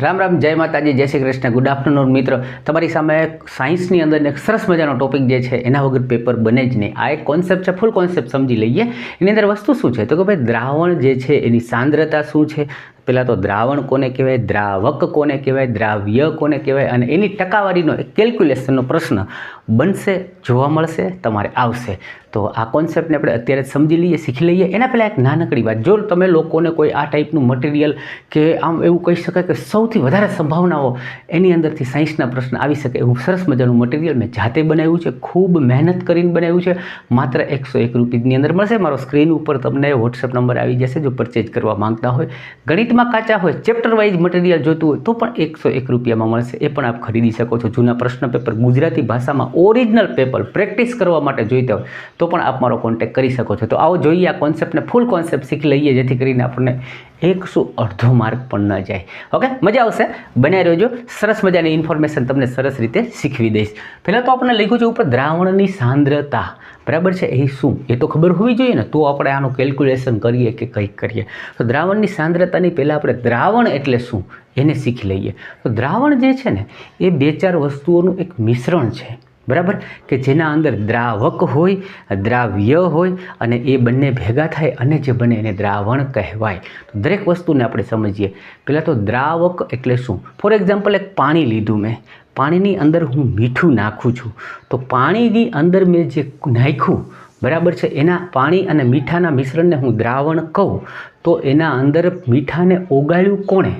રામ રામ, જય માતાજી, જય શ્રી કૃષ્ણ. ગુડ આફ્ટરનૂન મિત્ર. તમારી સામે સાયન્સની અંદર એક સરસ મજાનો ટોપિક જે છે, એના વગર પેપર બને જ નહીં. આ એક કોન્સેપ્ટ છે ફૂલ કોન્સેપ્ટ સમજી લઈએ. એની અંદર વસ્તુ શું છે? તો કે ભાઈ દ્રાવણ જે છે, એની સાંદ્રતા શું છે? પહેલાં તો દ્રાવણ કોને કહેવાય? દ્રાવક કોને કહેવાય? દ્રાવ્ય કોને કહેવાય? અને એની ટકાવારીનો એક કેલ્ક્યુલેશનનો પ્રશ્ન બનશે, જોવા મળશે, તમારે આવશે. તો આ કોન્સેપ્ટને આપણે અત્યારે સમજી લઈએ, શીખી લઈએ. એના પહેલાં એક નાનકડી વાત. જો તમે લોકોને કોઈ આ ટાઈપનું મટીરિયલ કે આમ એવું કહી શકાય કે સૌથી વધારે સંભાવનાઓ એની અંદરથી સાયન્સના પ્રશ્ન આવી શકે એવું સરસ મજાનું મટીરિયલ મેં જાતે બનાવ્યું છે. ખૂબ મહેનત કરીને બનાવ્યું છે. માત્ર એકસો એક રૂપિયાની અંદર મળશે. મારો સ્ક્રીન ઉપર તમને વોટ્સએપ નંબર આવી જશે જો પરચેજ કરવા માંગતા હોય. ગણિતમાં કાચા હોય ચેપ્ટર વાઇઝ મટીરિયલ જોતું હોય તો પણ એકસો એક રૂપિયામાં મળશે. એ પણ આપ ખરીદી શકો છો. જૂના પ્રશ્ન પેપર ગુજરાતી ભાષામાં ઓરિજિનલ પેપર પ્રેક્ટિસ કરવા માટે જોઈતા હોય તો પણ આપ મારો કોન્ટેક કરી શકો છો. તો આવો જોઈએ આ કોન્સેપ્ટને ફૂલ કોન્સેપ્ટ શીખી લઈએ, જેથી કરીને આપણને એકસો અડધો માર્ક પણ ન જાય. ઓકે મજા આવશે. બન્યા રહેજો. સરસ મજાની ઇન્ફોર્મેશન તમને સરસ રીતે શીખવી દઈશ. પહેલાં તો આપણે લખ્યું છે ઉપર દ્રાવણની સાંદ્રતા. બરાબર છે? એ શું? એ તો ખબર હોવી જોઈએ ને. તો આપણે આનું કેલ્ક્યુલેશન કરીએ કે કંઈક કરીએ. તો દ્રાવણની સાંદ્રતાની પહેલાં આપણે દ્રાવણ એટલે શું? એને શીખી લઈએ. તો દ્રાવણ જે છે ને, એ બે ચાર વસ્તુઓનું એક મિશ્રણ છે. બરાબર? કે જેના અંદર દ્રાવક હોય, દ્રાવ્ય હોય અને એ બંને ભેગા થાય અને જે બને એને દ્રાવણ કહેવાય. તો દરેક વસ્તુને આપણે સમજીએ. પહેલાં તો દ્રાવક એટલે શું? ફોર એક્ઝામ્પલ એક પાણી લીધું મેં. પાણીની અંદર હું મીઠું નાખું છું. તો પાણીની અંદર મેં જે નાખ્યું, બરાબર છે, એના પાણી અને મીઠાના મિશ્રણને હું દ્રાવણ કહું, તો એના અંદર મીઠાને ઓગાળ્યું કોણે?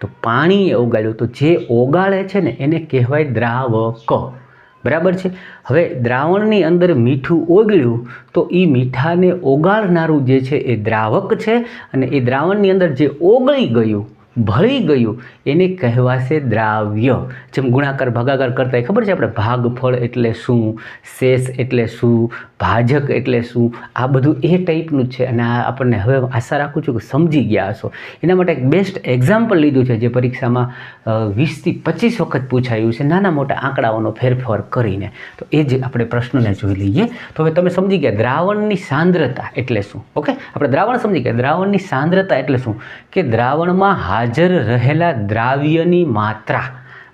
તો પાણીએ ઓગાળ્યું. તો જે ઓગાળે છે ને, એને કહેવાય દ્રાવક. બરાબર છે? હવે દ્રાવણની અંદર મીઠું ઓગળ્યું તો એ મીઠાને ઓગાળનારું જે છે એ દ્રાવક છે અને એ દ્રાવણની અંદર જે ઓગળી ગયું ભળી ગયું. એને કહેવાશે દ્રાવ્ય. જેમ ગુણાકાર, ભાગાકાર કરતા ખબર છે આપણે? ભાગફળ એટલે શું? શેષ એટલે શું? ભાજક એટલે શું? આ બધું એ ટાઈપનું જ છે. અને આ આપણને હવે આશા રાખું છું કે સમજી ગયા હશો. એના માટે એક બેસ્ટ એક્ઝામ્પલ લીધું છે, જે પરીક્ષામાં વીસથી પચીસ વખત પૂછાયું છે, નાના મોટા આંકડાઓનો ફેરફાર કરીને. તો એ જ આપણે પ્રશ્નને જોઈ લઈએ. તો હવે તમે સમજી ગયા, દ્રાવણની સાંદ્રતા એટલે શું? ઓકે? આપણે દ્રાવણ સમજી ગયા. દ્રાવણની સાંદ્રતા એટલે શું? કે દ્રાવણમાં હાજર રહેલા દ્રાવ્યની માત્રા.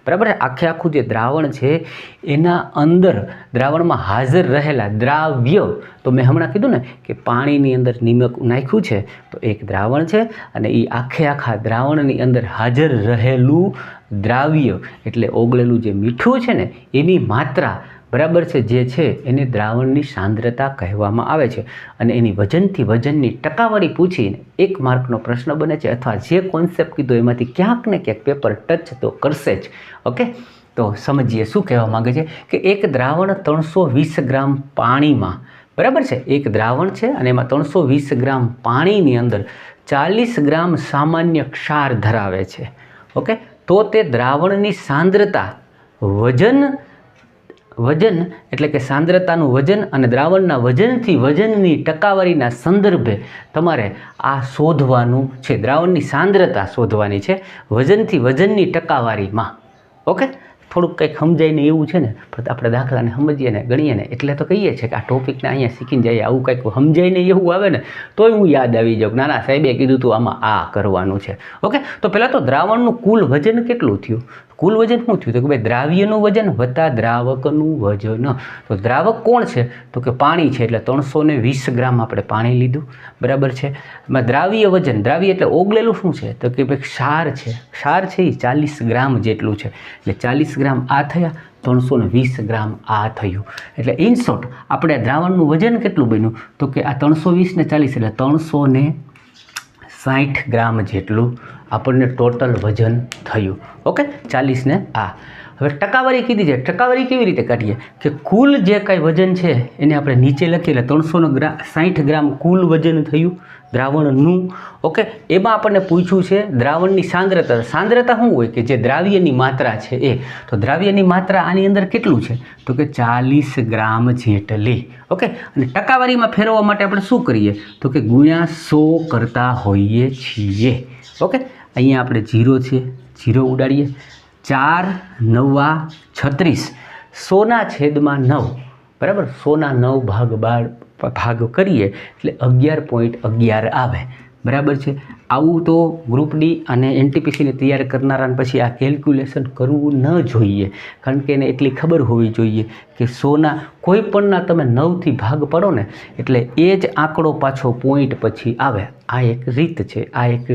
બરાબર? આખે આખું જે દ્રાવણ છે, એના અંદર દ્રાવણમાં હાજર રહેલા દ્રાવ્ય, તો મેં હમણાં કીધું ને કે પાણીની અંદર નિમક નાખ્યું છે, તો એક દ્રાવણ છે, અને એ આખે આખા દ્રાવણની અંદર હાજર રહેલું દ્રાવ્ય, એટલે ઓગળેલું જે મીઠું છે ને, એની માત્રા બરાબર છે, જે છે એને દ્રાવણની સાંદ્રતા કહેવામાં આવે છે. અને એની વજનથી વજનની ટકાવારી પૂછીને એક માર્કનો પ્રશ્ન બને છે અથવા જે કોન્સેપ્ટ કીધો એમાંથી ક્યાંક ને ક્યાંક પેપર ટચ તો કરશે જ. ઓકે તો સમજીએ શું કહેવા માગે છે કે એક દ્રાવણ ત્રણસો વીસ ગ્રામ પાણીમાં, બરાબર છે? એક દ્રાવણ છે અને એમાં ત્રણસો વીસ ગ્રામ પાણીની અંદર ચાલીસ ગ્રામ સામાન્ય ક્ષાર ધરાવે છે. ઓકે તો તે દ્રાવણની સાંદ્રતા, વજન વજન એટલે કે સાંદ્રતાનું વજન અને દ્રાવણના વજનથી વજનની ટકાવારીના સંદર્ભે તમારે આ શોધવાનું છે. દ્રાવણની સાંદ્રતા શોધવાની છે. વજનથી વજનની ટકાવારીમાં. ઓકે? થોડુંક કંઈક સમજાય ને એવું છે ને પણ આપણે દાખલાને સમજીએ ને, ગણીએ ને, એટલે તો કહીએ છીએ કે આ ટોપિકને અહીંયા શીખીને જઈએ, આવું કંઈક સમજાય ને એવું આવે ને, તોય હું યાદ આવી જાઉં ના ના સાહેબે કીધું તું આમાં આ કરવાનું છે. ઓકે? તો પહેલાં તો દ્રાવણનું કુલ વજન કેટલું થયું? કુલ વજન શું થયું? તો કે ભાઈ, દ્રાવ્યનું વજન વત્તા દ્રાવકનું વજન. તો દ્રાવક કોણ છે? તો કે પાણી છે, એટલે ત્રણસો વીસ ગ્રામ આપણે પાણી લીધું. બરાબર છે? એમાં દ્રાવ્ય વજન, દ્રાવ્ય એટલે ઓગળેલું શું છે? તો કે ભાઈ ક્ષાર છે. ક્ષાર છે એ ચાલીસ ગ્રામ જેટલું છે. એટલે ચાલીસ ગ્રામ આ થયા, ત્રણસો વીસ ગ્રામ આ થયું. એટલે ઇન શોર્ટ આપણે દ્રાવણનું વજન કેટલું બન્યું? તો કે આ ત્રણસો વીસ ને ચાલીસ, એટલે ત્રણસો ને સાઠ ગ્રામ જેટલું આપણને ટોટલ વજન થયું. ઓકે? ચાલીસને આ. હવે ટકાવારી કીધી છે. ટકાવારી કેવી રીતે કાઢીએ? કે કુલ જે કાંઈ વજન છે, એને આપણે નીચે લખીએ, એટલે ત્રણસો ગ્રા સાઠ ગ્રામ કુલ વજન થયું. દ્રાવણનું, ઓકે? એમાં આપણને પૂછ્યું છે દ્રાવણની સાંદ્રતા. સાંદ્રતા શું હોય કે જે દ્રાવ્યની માત્રા છે એ? તો દ્રાવ્યની માત્રા આની અંદર કેટલું છે? તો કે ચાલીસ ગ્રામ જેટલી, ઓકે? અને ટકાવારીમાં ફેરવવા માટે આપણે શું કરીએ? તો કે ગુણ્યા સો કરતા હોઈએ છીએ, ઓકે? અહીંયા આપણે જીરો છે જીરો ઉડાડીએ. ચાર, નવા, છત્રીસ. સોના છેદમાં નવ, બરાબર? સોના નવ ભાગ બાર ભાગ કરીએ એટલે અગિયાર પોઈન્ટ અગિયાર આવે. બરાબર છે? આવું તો ગ્રુપ ડી અને એનટીપીસીને તૈયાર કરનારાને પછી આ કેલ્ક્યુલેશન કરવું ન જોઈએ. કારણ કે એને એટલી ખબર હોવી જોઈએ કે સોના કોઈ પણના તમે નવથી ભાગ પડો ને, એટલે એ જ આંકડો પાછો પોઈન્ટ પછી આવે. આ એક રીત છે, આ એક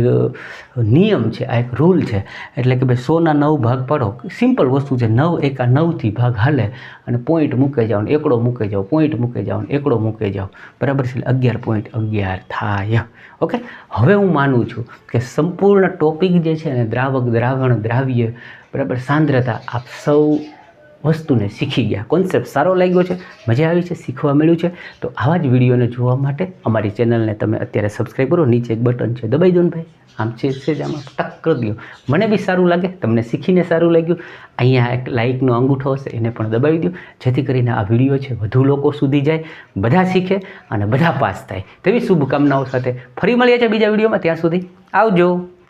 નિયમ છે, આ એક રૂલ છે. એટલે કે ભાઈ સોના નવ ભાગ પાડો સિમ્પલ વસ્તુ છે, નવ એકા નવથી ભાગ હાલે અને પોઈન્ટ મૂકે જાઓ ને, એકડો મૂકે જાઓ પોઈન્ટ મૂકે જાઓ ને, એકડો મૂકે જાઓ. બરાબર છે અગિયાર પોઈન્ટ અગિયાર થાય. ઓકે? હવે હું માનું છું કે સંપૂર્ણ ટોપિક જે છે ને, દ્રાવક દ્રાવણ દ્રાવ્ય, બરાબર, સાંદ્રતા આપ સૌ વસ્તુને શીખી ગયા. કોન્સેપ્ટ સારો લાગ્યો છે, મજા આવી છે, શીખવા મળ્યું છે. તો આવા જ વિડીયોને જોવા માટે અમારી ચેનલને તમે અત્યારે સબસ્ક્રાઈબ કરો. નીચે એક બટન છે, દબાઈ દો ને ભાઈ. આમ છે જ આમાં. ટક કરી દો. મને બી સારું લાગે, તમને શીખીને સારું લાગ્યું. અહીંયા એક લાઇકનો અંગૂઠો હશે, એને પણ દબાવી દો. જેથી કરીને આ વીડિયો છે, વધુ લોકો સુધી જાય, બધા શીખે અને બધા પાસ થાય. તેવી શુભકામનાઓ સાથે ફરી મળીએ છીએ બીજા વિડીયોમાં. ત્યાં સુધી આવજો.